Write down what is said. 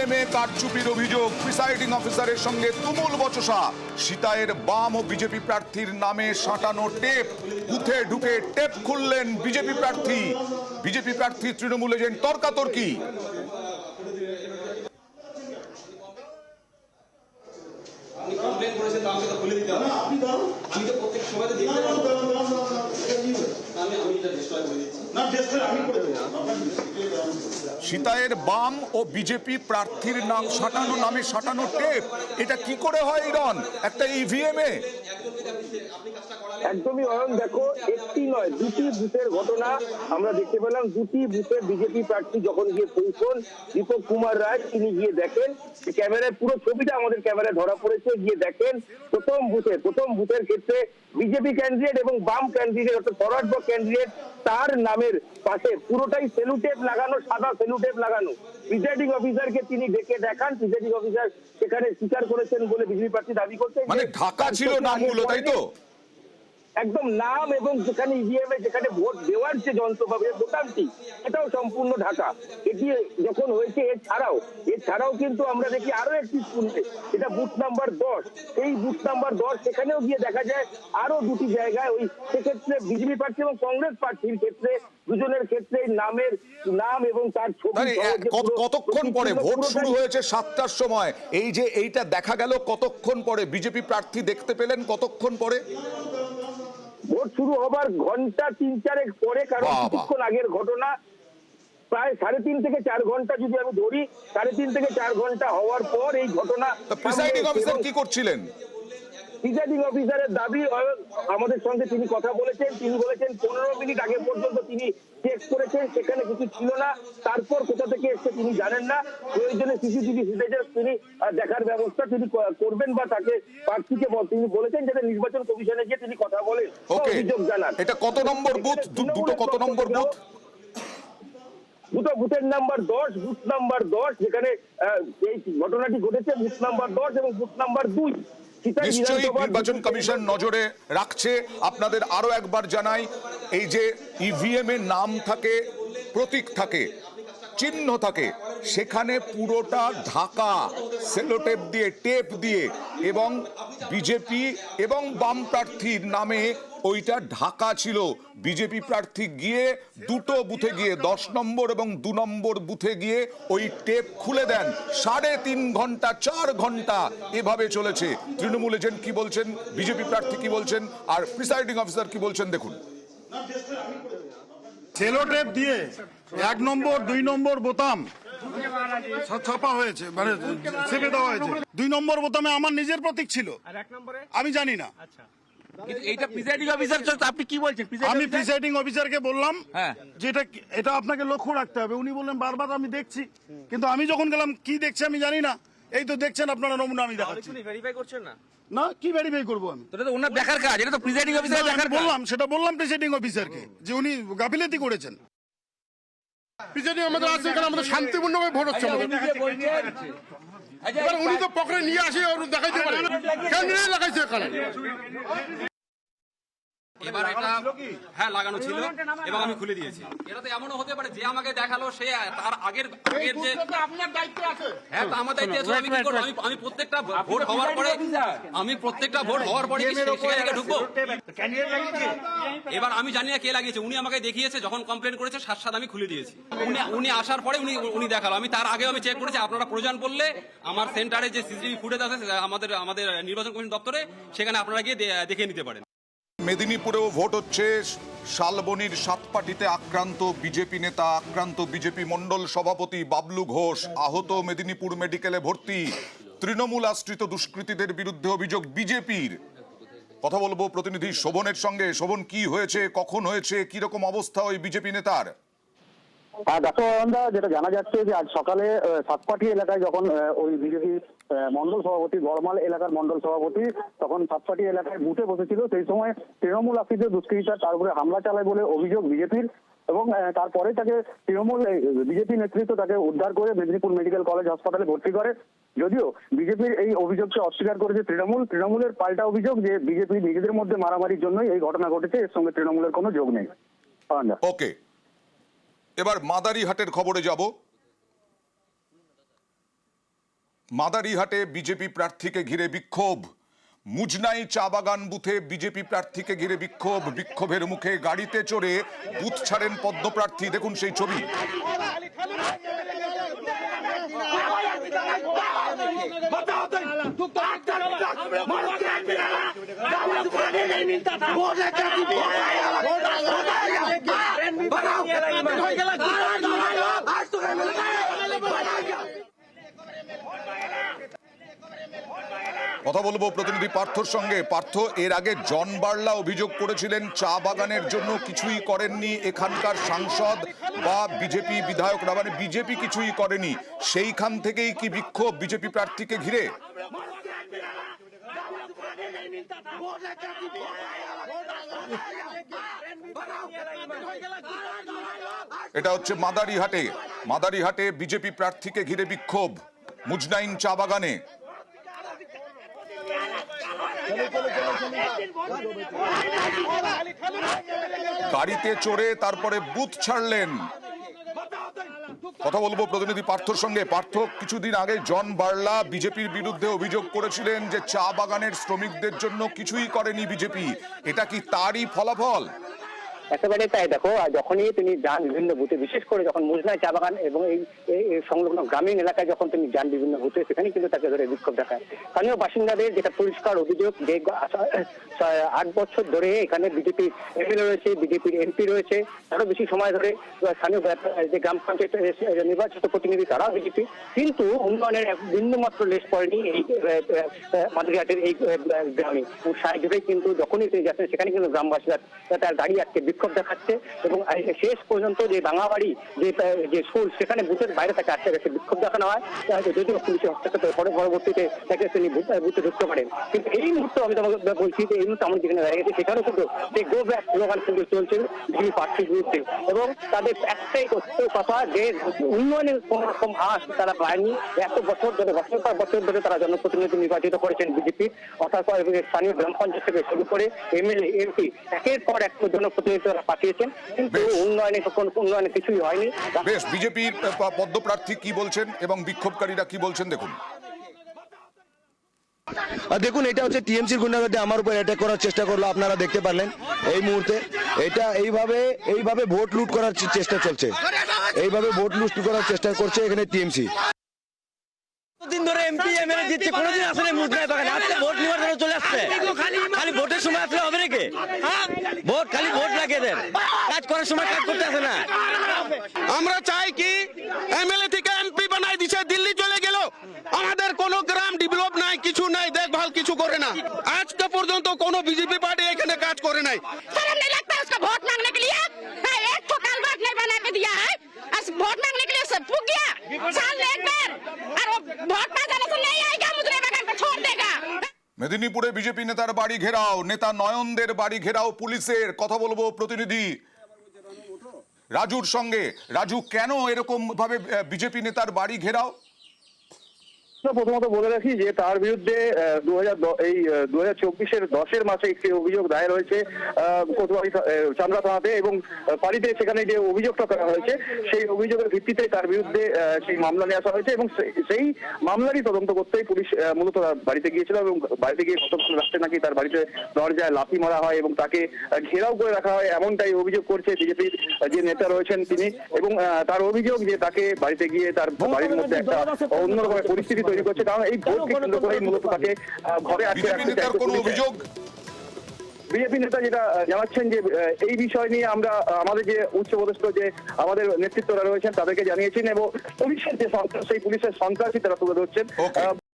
EVM এ কারচুপির অভিযোগ। Presiding অফিসারের সঙ্গে তুমুল বচসা। সীতায়ের বাম ও বিজেপি প্রার্থীর নামে সাঁটানো টেপ। বুথে ঢুকে টেপ খুললেন বিজেপি প্রার্থী। বিজেপি প্রার্থী তৃণমূল এজেন্ট তর্কাতর্কি। আপনি কমপ্লেন করেছেন তো আমাকে তো খুলে দিতে হবে। আপনি দাও আমি তো প্রত্যেক সময় সীতায়ের বাম ও বিজেপি প্রার্থীর নাম সাঁটানো নামে সাঁটানো টেপ এটা কি করে হয় ইরন? একটা ইভিএম এ। একদমই অয়ন দেখো একটি নয় দুটি বুথের ঘটনা আমরা দেখতে পেলাম। দুটি বুথে বিজেপি প্রার্থী যখন গিয়ে পৌঁছন দীপক কুমার রায় তিনি গিয়ে দেখেন ক্যামেরায় পুরো ছবিটা আমাদের ক্যামেরায় ধরা পড়েছে গিয়ে দেখেন প্রথম বুথে প্রথম বুথের ক্ষেত্রে বিজেপি ক্যান্ডিডেট এবং বাম ক্যান্ডিডেট অর্থাৎ ফরওয়ার্ড ব্লক ক্যান্ডিডেট তার নামের পাশে পুরোটাই সেলুটেপ লাগানো সাদা সেলুটেপ লাগানো। প্রিজাইডিং অফিসারকে তিনি ডেকে দেখান প্রিজাইডিং অফিসার সেখানে স্বীকার করেছেন বলে বিজেপি প্রার্থী দাবি করছে মানে ঢাকা ছিল নামগুলো তাই তো একদম নাম এবং যেখানে ইভিএম এ যেখানে ভোট দেওয়ার যে যন্ত্র পাবে বোতামটি এটাও সম্পূর্ণ ঢাকা। এটি যখন হয়েছে এছাড়াও এছাড়াও কিন্তু আমরা দেখি আরও একটি স্কুলে এটা বুথ নাম্বার দশ। সেই বুথ নাম্বার দশ সেখানেও গিয়ে দেখা যায় আরও দুটি জায়গায় ওই সেক্ষেত্রে বিজেপি প্রার্থী এবং কংগ্রেস প্রার্থীর ক্ষেত্রে দুজনের ক্ষেত্রে নামের নাম এবং তার ছবি মানে কতক্ষণ পরে ভোট শুরু হয়েছে সাতটার সময়? এই যে এইটা দেখা গেল কতক্ষণ পরে বিজেপি প্রার্থী দেখতে পেলেন কতক্ষণ পরে? ভোট শুরু হবার ঘণ্টা তিন চারেক পরে কারণ কিছুক্ষণ আগের ঘটনা। প্রায় সাড়ে তিন থেকে চার ঘণ্টা যদি আমি ধরি সাড়ে তিন থেকে চার ঘণ্টা হওয়ার পর এই ঘটনা প্রিসাইডিং সামনে অফিসার কি করছিলেন? প্রিসাইডিং অফিসারের দাবি আমাদের সঙ্গে তিনি কথা বলেছেন। তিনি বলেছেন পনেরো মিনিট আগে পর্যন্ত তিনি চেক করেছেন সেখানে কিছু ছিল না। তারপর কোথা থেকে এসছে তিনি জানেন না। প্রয়োজনে সিসিটিভি ফুটেজের তিনি দেখার ব্যবস্থা তিনি করবেন বা তাকে প্রার্থীকে তিনি বলেছেন যাতে নির্বাচন কমিশনে গিয়ে তিনি কথা বলেন অভিযোগ জানান। এটা কত নম্বর বুথ? দুটো কত নম্বর বুথ? দুটো বুথের নাম্বার দশ বুথ নাম্বার দশ যেখানে এই ঘটনাটি ঘটেছে বুথ নাম্বার দশ এবং বুথ নাম্বার দুই। নিশ্চয়ই নির্বাচন কমিশন নজরে রাখছে। আপনাদের আরও একবার জানাই এই যে ইভিএম এর নাম থাকে প্রতীক থাকে চিহ্ন থাকে সেখানে পুরোটা ঢাকা, সেলোটেপ দিয়ে, টেপ দিয়ে এবং বিজেপি এবং বাম প্রার্থীর নামে ওইটা ঢাকা ছিল। বিজেপি প্রার্থী গিয়ে দুটো বুথে গিয়ে, দশ নম্বর এবং দু নম্বর বুথে গিয়ে ওই টেপ খুলে দেন। সাড়ে তিন ঘণ্টা, চার ঘণ্টা এভাবে চলেছে। তৃণমূল এজেন্ট কি বলছেন? বিজেপি প্রার্থী কি বলছেন? আর প্রিসাইডিং অফিসার কি বলছেন? দেখুন। সেলোটেপ দিয়ে এক নম্বর, দুই নম্বর বোতাম ছাপা হয়েছে মানে চেপে দেওয়া হয়েছে। দুই নম্বর বোতামে আমার নিজের প্রতীক ছিল। আমি জানি না। কিন্তু প্রিসাইডিং অফিসার আপনি কি বলছেন? আমি প্রিসাইডিং অফিসারকে বললাম হ্যাঁ। যে এটা এটা আপনাকে লক্ষ্য রাখতে হবে। উনি বললেন বারবার আমি দেখছি। কিন্তু আমি যখন গেলাম কি দেখছি আমি জানি না। এই তো দেখছেন আপনারা নমুনা আমি দেখাচ্ছি। ভেরিফাই করছেন না? না কি ভেরিফাই করব আমি? এটা তো ওনার দেখার কাজ। এটা তো প্রিসাইডিং অফিসার বললাম সেটা বললাম প্রিসাইডিং অফিসারকে যে উনি গাফিলতি করেছেন। বিজেপি আমাদের আছে এখানে আমাদের শান্তিপূর্ণভাবে ভোট হচ্ছে আচ্ছা, এবার উনি তো নিয়ে আসে ওর দেখাইতে পারে কেন লাগাইছে এখানে এবার এটা হ্যাঁ লাগানো ছিল এবং আমি খুলে দিয়েছি। এটা তো এমনও হতে পারে যে আমাকে দেখাল সে তার আগের আগের যে আপনার দায়িত্ব আছে। হ্যাঁ তো আমার দায়িত্ব আছে, আমি কি করব? আমি আমি প্রত্যেকটা ভোট হওয়ার পরে আমি প্রত্যেকটা ভোট হওয়ার পরে কি সেখানে ঢুকবো? এবার আমি জানি না কে লাগিয়েছে। উনি আমাকে দেখিয়েছে যখন কমপ্লেন করেছে সাত সাত আমি খুলে দিয়েছি। উনি উনি আসার পরে উনি উনি দেখাল। আমি তার আগে আমি চেক করেছি। আপনারা প্রয়োজন বললে আমার সেন্টারে যে সিসিটিভি ফুটেজ আছে আমাদের আমাদের নির্বাচন কমিশন দপ্তরে সেখানে আপনারা গিয়ে দেখে নিতে পারেন। মেদিনীপুরেও ভোট হচ্ছে। শালবনির সাতপাটিতে আক্রান্ত বিজেপি নেতা, আক্রান্ত বিজেপি মণ্ডল সভাপতি বাবলু ঘোষ, আহত মেদিনীপুর মেডিকেলে ভর্তি। তৃণমূল আশ্রিত দুষ্কৃতীদের বিরুদ্ধে অভিযোগ বিজেপির। কথা বলব প্রতিনিধি শোভনের সঙ্গে। শোভন, কি হয়েছে? কখন হয়েছে? কি রকম অবস্থা ওই বিজেপি নেতার? আর ডাক্তার যেটা জানা যাচ্ছে যে আজ সকালে সাতপাটি এলাকায় যখন ওই বিজেপি মন্ডল সভাপতি বড়মাল এলাকার মন্ডল সভাপতি, তখন সাতপাটি এলাকায় বুথে বসেছিল। সেই সময় তৃণমূল আশ্রিত দুষ্কৃতীরা তার উপরে হামলা চালায় বলে অভিযোগ বিজেপির এবং তারপরে তাকে তৃণমূল বিজেপি নেতৃত্ব তাকে উদ্ধার করে মেদিনীপুর মেডিকেল কলেজ হাসপাতালে ভর্তি করে। যদিও বিজেপির এই অভিযোগকে অস্বীকার করেছে তৃণমূল, তৃণমূলের পাল্টা অভিযোগ যে বিজেপি নিজেদের মধ্যে মারামারির জন্যই এই ঘটনা ঘটেছে, এর সঙ্গে তৃণমূলের কোনো যোগ নেই। ওকে এবার মাদারিহাটের খবরে যাব। মাদারিহাটে বিজেপি প্রার্থীকে ঘিরে বিক্ষোভ। মুজনাই চা বাগান বুথে বিজেপি প্রার্থীকে ঘিরে বিক্ষোভ। বিক্ষোভের মুখে গাড়িতে চড়ে বুথ ছাড়েন পদ্মপ্রার্থী। দেখুন সেই ছবি। কথা বলব প্রতিনিধি পার্থর সঙ্গে। পার্থ, এর আগে জন বার্লা অভিযোগ করেছিলেন, চা বাগানের জন্য কিছুই করেননি এখানকার সাংসদ বা বিজেপি বিধায়করা মানে বিজেপি কিছুই করেনি। সেইখান থেকেই কি বিক্ষোভ বিজেপি প্রার্থীকে ঘিরে? এটা হচ্ছে মাদারিহাটে। মাদারিহাটে বিজেপি প্রার্থীকে ঘিরে বিক্ষোভ। মুজনাইন চা বাগানে। গাড়িতে চড়ে তারপরে বুথ ছাড়লেন। কথা বলব প্রতিনিধি পার্থর সঙ্গে। পার্থ, কিছুদিন আগে জন বার্লা বিজেপির বিরুদ্ধে অভিযোগ করেছিলেন যে চা বাগানের শ্রমিকদের জন্য কিছুই করেনি বিজেপি। এটা কি তারই ফলাফল? একেবারে তাই দেখো যখনই তিনি যান বিভিন্ন বুথে, বিশেষ করে যখন মুজনায় চা বাগান এবং এই সংলগ্ন গ্রামীণ এলাকায় যখন তিনি যান বিভিন্ন বুথে, সেখানে কিন্তু তাকে ধরে বিক্ষোভ দেখায়। স্থানীয় বাসিন্দাদের যেটা পরিষ্কার অভিযোগ যে আট বছর ধরে এখানে বিজেপি এমএলএ রয়েছে, বিজেপির এমপি রয়েছে। আরও বেশি সময় ধরে স্থানীয় যে গ্রাম পঞ্চায়েত নির্বাচিত প্রতিনিধি তারাও বিজেপি। কিন্তু উন্নয়নের এক বিন্দু মাত্র লেশ পড়েনি এই মাদুরিহাটের এই গ্রামে। জুড়েই কিন্তু যখনই তিনি যাচ্ছেন, সেখানে কিন্তু গ্রামবাসীরা তার গাড়ি আজকে বিক্ষোভ দেখাচ্ছে এবং শেষ পর্যন্ত যে বাঙাবাড়ি, যে যে স্কুল, সেখানে বুথের বাইরে তাকে আটকে রেখে বিক্ষোভ দেখানো হয় যদিও পুলিশের হস্তক্ষেপের পরে পরবর্তীতে তাকে তিনি বুথ- ঢুকতে পারেন কিন্তু এই মুহূর্তে আমি তোমাকে বলছি যে এই মুহূর্তে আমরা যেখানে দাঁড়িয়ে গেছি, সেখানেও কিন্তু যে গো ব্যাক স্লোগান কিন্তু চলছে বিজেপি প্রার্থীর বিরুদ্ধে। এবং তাদের একটাই কথা যে উন্নয়নের কোন রকম আশ তারা পায়নি। এত বছর ধরে, বছর পর বছর ধরে তারা জনপ্রতিনিধি নির্বাচিত করেছেন বিজেপি। অর্থাৎ স্থানীয় গ্রাম পঞ্চায়েত থেকে শুরু করে এমএলএ, এমপি, একের পর এক জনপ্রতিনিধি তারা পাঠিয়েছেন কিন্তু উন্নয়নে উন্নয়নে কিছুই হয়নি। বেশ বিজেপির পদ্মপ্রার্থী কি বলছেন এবং বিক্ষোভকারীরা কি বলছেন দেখুন। দেখুন এটা হচ্ছে টিএমসির গুন্ডাগর্দি আমার উপর অ্যাটাক করার চেষ্টা করল আপনারা দেখতে পারলেন এই মুহূর্তে। এটা এইভাবে এইভাবে ভোট লুট করার চেষ্টা চলছে। এইভাবে ভোট লুট করার চেষ্টা করছে এখানে টিএমসি। দিন ধরে এমপি এমএলএ দিচ্ছে কোনোদিন আসলে মুদ্রায় বাগানে আজকে ভোট নেওয়ার জন্য চলে আসছে। খালি ভোটের সময় আসলে হবে নাকি? নাকি এদের কাজ করার সময় কাজ করতে আসে না। আমরা চাই কি এমএলএ থেকে এমপি বানাই দিছে দিল্লি চলে গেল। আমাদের কোন গ্রাম ডেভেলপ নাই কিছু নাই দেখভাল কিছু করে না। আজকে পর্যন্ত কোনো বিজেপি পার্টি এখানে কাজ করে নাই। ভোট মাংনে কে লিয়ে? হ্যাঁ, এক তো কালবাট নাই বানা কে দিয়া হ্যাঁ? আর ভোট মাংনে কে লিয়ে সব ফুক গিয়া সাল এক বার আর ভোট না জানা তো নেই মেদিনীপুরে বিজেপি নেতার বাড়ি ঘেরাও, নেতা নয়নদের বাড়ি ঘেরাও, পুলিশের কথা বলব প্রতিনিধি। রাজুর সঙ্গে, রাজু কেন এরকম ভাবে বিজেপি নেতার বাড়ি ঘেরাও? প্রথমত বলে রাখি যে তার বিরুদ্ধে দু হাজার এই দু হাজার চব্বিশের দশের মাসে একটি অভিযোগ দায়ের হয়েছে কোতোয়ালি চান্দা থানাতে এবং পালিতে সেখানে যে অভিযোগটা করা হয়েছে সেই অভিযোগের ভিত্তিতে তার বিরুদ্ধে সেই মামলা নিয়ে আসা হয়েছে এবং সেই মামলারই তদন্ত করতেই পুলিশ মূলত তার বাড়িতে গিয়েছিল এবং বাড়িতে গিয়ে গতকাল রাত্রে নাকি তার বাড়িতে দরজায় লাথি মারা হয় এবং তাকে ঘেরাও করে রাখা হয় এমনটাই অভিযোগ করছে বিজেপির যে নেতা রয়েছেন তিনি এবং আহ, তার অভিযোগ যে তাকে বাড়িতে গিয়ে তার বাড়ির মধ্যে একটা অন্যরকম পরিস্থিতি তৈরি করছে কারণ এই ভোটকে কেন্দ্র করেই মূলত তাকে ঘরে আটকে বিজেপি রাখতে চাইছে অভিযোগ? বিজেপি নেতা যেটা জানাচ্ছেন যে এই বিষয় নিয়ে আমরা আমাদের যে উচ্চপদস্থ যে আমাদের নেতৃত্বরা রয়েছেন তাদেরকে জানিয়েছেন এবং পুলিশের যে সন্ত্রাস সেই পুলিশের সন্ত্রাসী তারা তুলে ধরছেন।